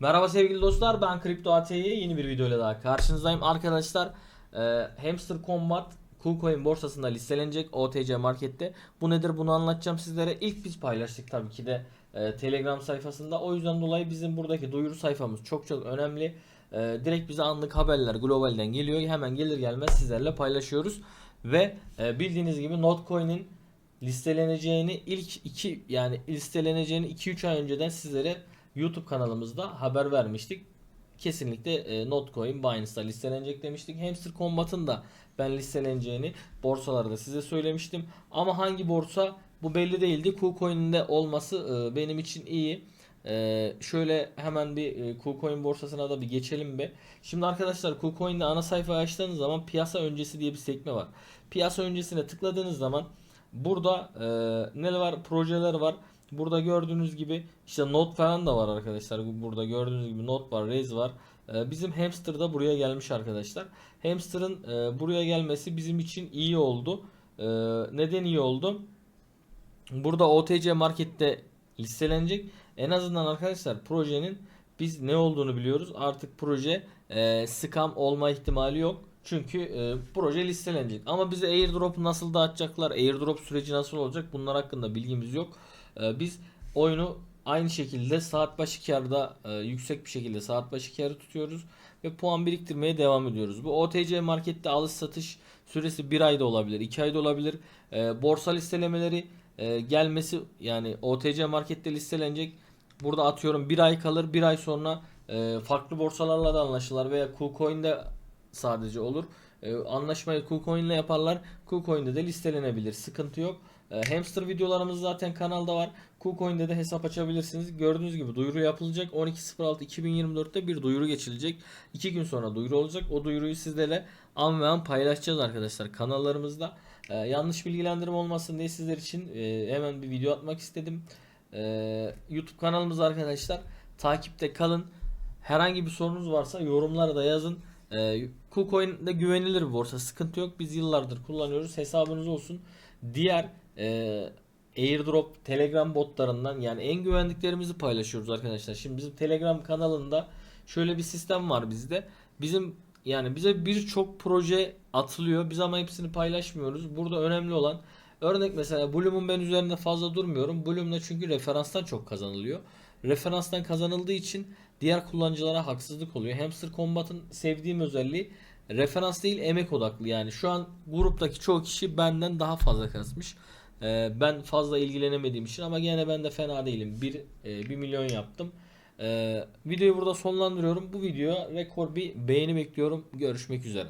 Merhaba sevgili dostlar ben Kripto AT'ye yeni bir videoyla daha karşınızdayım arkadaşlar. E, Hamster Combat KuCoin borsasında listelenecek OTC markette. Bu nedir bunu anlatacağım sizlere. İlk biz paylaştık tabii ki de e, Telegram sayfasında. O yüzden dolayı bizim buradaki duyuru sayfamız çok çok önemli. E, direkt bize anlık haberler globalden geliyor. Hemen gelir gelmez sizlerle paylaşıyoruz. Ve e, bildiğiniz gibi Notcoin'in listeleneceğini ilk iki yani listeleneceğini 2-3 ay önceden sizlere YouTube kanalımızda haber vermiştik. Kesinlikle e, Notcoin Binance'da listelenecek demiştik. Hamster Combat'ın da ben listeleneceğini borsalarda size söylemiştim. Ama hangi borsa bu belli değildi. KuCoin'in de olması e, benim için iyi. E, şöyle hemen bir e, KuCoin borsasına da bir geçelim be. Şimdi arkadaşlar KuCoin'de ana sayfayı açtığınız zaman piyasa öncesi diye bir sekme var. Piyasa öncesine tıkladığınız zaman burada e, neler var? Projeler var. Burada gördüğünüz gibi işte not falan da var arkadaşlar. Bu- Burada gördüğünüz gibi not var, raise var. Ee, Bizim hamster da buraya gelmiş arkadaşlar. Hamster'ın e, buraya gelmesi bizim için iyi oldu. Ee, Neden iyi oldu? Burada OTC markette listelenecek. En azından arkadaşlar projenin biz ne olduğunu biliyoruz. Artık proje e, scam olma ihtimali yok. Çünkü e, proje listelenecek. Ama bize airdrop'u nasıl dağıtacaklar? Airdrop süreci nasıl olacak? Bunlar hakkında bilgimiz yok. E, biz oyunu aynı şekilde saat başı karda e, yüksek bir şekilde saat başı karı tutuyoruz ve puan biriktirmeye devam ediyoruz. Bu OTC markette alış satış süresi bir ayda olabilir, iki ayda olabilir. E, borsa listelemeleri e, gelmesi yani OTC markette listelenecek. Burada atıyorum bir ay kalır, bir ay sonra e, farklı borsalarla da anlaşırlar veya KuCoin'de sadece olur. E, anlaşmayı KuCoin'le yaparlar. KuCoin'de de listelenebilir. Sıkıntı yok. E, hamster videolarımız zaten kanalda var. KuCoin'de de hesap açabilirsiniz. Gördüğünüz gibi duyuru yapılacak. 12.06.2024'te bir duyuru geçilecek. 2 gün sonra duyuru olacak. O duyuruyu sizlerle an ve an paylaşacağız arkadaşlar kanallarımızda. E, yanlış bilgilendirme olmasın diye sizler için e, hemen bir video atmak istedim. E, YouTube kanalımız arkadaşlar. Takipte kalın. Herhangi bir sorunuz varsa yorumlara da yazın. E, KuCoin de güvenilir bir borsa. Sıkıntı yok. Biz yıllardır kullanıyoruz. Hesabınız olsun. Diğer e, airdrop Telegram botlarından yani en güvendiklerimizi paylaşıyoruz arkadaşlar. Şimdi bizim Telegram kanalında şöyle bir sistem var bizde. Bizim yani bize birçok proje atılıyor. Biz ama hepsini paylaşmıyoruz. Burada önemli olan örnek mesela Bloom'un ben üzerinde fazla durmuyorum. Bloom'da çünkü referanstan çok kazanılıyor. Referanstan kazanıldığı için diğer kullanıcılara haksızlık oluyor. Hamster Combat'ın sevdiğim özelliği referans değil emek odaklı. Yani şu an gruptaki çoğu kişi benden daha fazla kasmış. Ee, ben fazla ilgilenemediğim için ama gene ben de fena değilim. 1 1 milyon yaptım. Ee, videoyu burada sonlandırıyorum. Bu videoya rekor bir beğeni bekliyorum. Görüşmek üzere.